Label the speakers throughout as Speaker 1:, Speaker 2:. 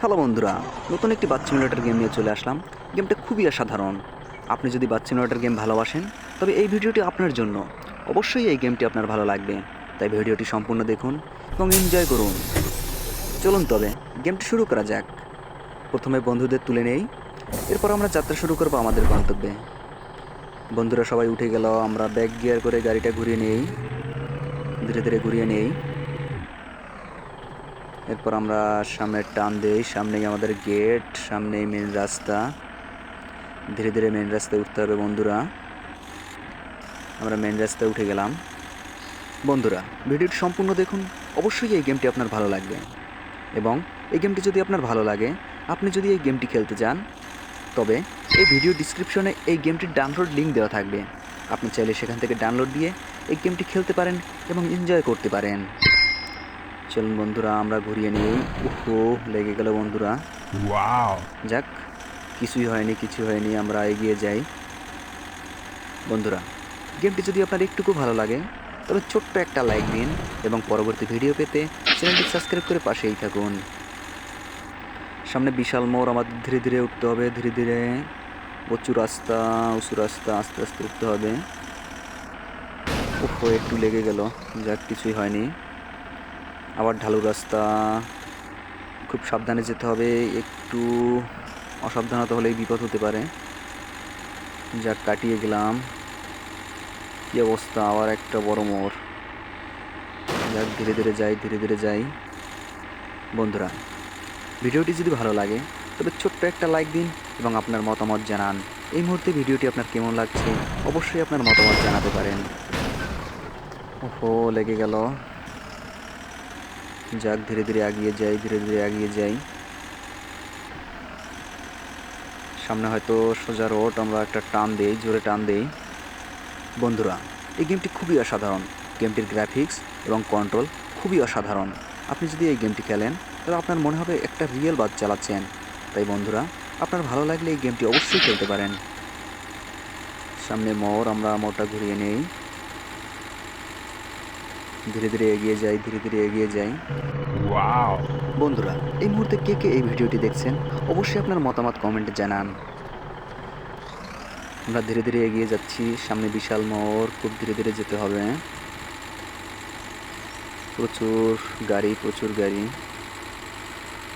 Speaker 1: Hello বন্ধুরা, নতুন একটি বাচ্চা সিমুলেটর গেম নিয়ে চলে আসলাম। গেমটা খুবই অসাধারণ। আপনি যদি বাচ্চা সিমুলেটর গেম ভালোবাসেন, তবে এই ভিডিওটি আপনার জন্য। অবশ্যই এই গেমটি আপনার ভালো লাগবে। তাই ভিডিওটি সম্পূর্ণ দেখুন এবং এনজয় করুন। চলুন তবে গেমটি শুরু করা যাক। প্রথমে বন্ধুদের তুলে নেই। এরপর আমরা যাত্রা শুরু করব আমাদের গন্তব্যে। বন্ধুরা সবাই উঠে গেল, আমরা ব্যাক গিয়ার করে গাড়িটা ঘুরিয়ে নেই। ধীরে ধীরে ঘুরিয়ে নেই। এরপর আমরা সামনে টান দেই। সামনেই আমাদের গেট সামনেই মেন রাস্তা। ধীরে ধীরে মেন রাস্তায় উঠতে হবে বন্ধুরা। আমরা মেন রাস্তায় উঠে গেলাম। বন্ধুরা, ভিডিওটি সম্পূর্ণ দেখুন। অবশ্যই এই গেমটি আপনার ভালো লাগবে। এবং এই গেমটি যদি আপনার ভালো লাগে, আপনি যদি এই গেমটি খেলতে চান, তবে এই ভিডিও ডিসক্রিপশনে এই গেমটির ডাউনলোড লিঙ্ক দেওয়া থাকবে। আপনি চাইলে সেখান থেকে ডাউনলোড দিয়ে এই গেমটি খেলতে পারেন এবং এনজয় করতে পারেন। চলুন বন্ধুরা আমরা ঘুরিয়ে নিই। উহো লেগে গেল বন্ধুরা। যাক কিছুই হয়নি কিছু হয়নি আমরা এগিয়ে যাই। বন্ধুরা গেমটি যদি আপনার একটুকু ভালো লাগে তবে ছোট্ট একটা লাইক দিন এবং পরবর্তী ভিডিও পেতে চ্যানেলটি সাবস্ক্রাইব করে পাশেই থাকুন। সামনে বিশাল মোড় আমাদের ধীরে ধীরে উঠতে হবে ধীরে ধীরে। উঁচু রাস্তা উঁচু রাস্তা আস্তে আস্তে উঠতে হবে। উফো একটু লেগে গেল যাক কিছুই হয়নি। আবার ঢালু রাস্তা। খুব সাবধানে যেতে হবে, একটু অসাবধানতা হলেই বিপদ হতে পারে। যাক, কাটিয়ে গেলাম। কি অবস্থা, আবার একটা বড় মোড়। যাক, ধীরে ধীরে যাই, ধীরে ধীরে যাই। বন্ধুরা, ভিডিওটি যদি ভালো লাগে, তবে ছোট্ট একটা লাইক দিন এবং আপনার মতামত জানান। এই মুহূর্তে ভিডিওটি আপনার কেমন লাগছে, অবশ্যই আপনার মতামত জানাতে পারেন। ওহো, লেগে গেল। যাক, ধীরে ধীরে এগিয়ে যাই, ধীরে ধীরে এগিয়ে যাই। সামনে হয়তো সোজা রোড, আমরা একটা টান দেই, জোরে টান দেই। বন্ধুরা, এই গেমটি খুবই অসাধারণ। গেমটির গ্রাফিক্স এবং কন্ট্রোল খুবই অসাধারণ। আপনি যদি এই গেমটি খেলেন, তাহলে আপনার মনে হবে একটা রিয়েল বাস চালাচ্ছেন। তাই বন্ধুরা, আপনার ভালো লাগলে এই গেমটি অবশ্যই খেলতে পারেন। সামনে মোড়, আমরা মোড়টা ঘুরিয়ে নেই। ধীরে ধীরে এগিয়ে যাই ধীরে ধীরে এগিয়ে যাই. বন্ধুরা এই মুহূর্তে কে কে এই ভিডিওটি দেখছেন? অবশ্যই আপনার মতামত কমেন্টে জানান। আমরা ধীরে ধীরে এগিয়ে যাচ্ছি সামনে বিশাল মোড় খুব ধীরে ধীরে যেতে হবে। প্রচুর গাড়ি প্রচুর গাড়ি।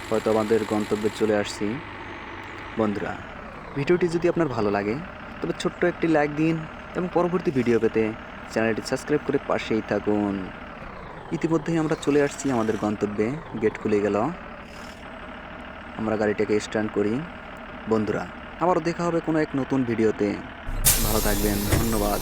Speaker 1: হয়তো আমাদের গন্তব্যে চলে আসছি। বন্ধুরা ভিডিওটি যদি আপনার ভালো লাগে তবে ছোট্ট একটি লাইক দিন এবং পরবর্তী ভিডিও পেতে চ্যানেলটি সাবস্ক্রাইব করে পাশেই থাকুন। ইতিমধ্যেই আমরা চলে আসছি আমাদের গন্তব্যে। গেট খুলে গেল। আমরা গাড়িটাকে স্ট্যান্ড করি। বন্ধুরা, আবারও দেখা হবে কোনো এক নতুন ভিডিওতে। ভালো থাকবেন। ধন্যবাদ।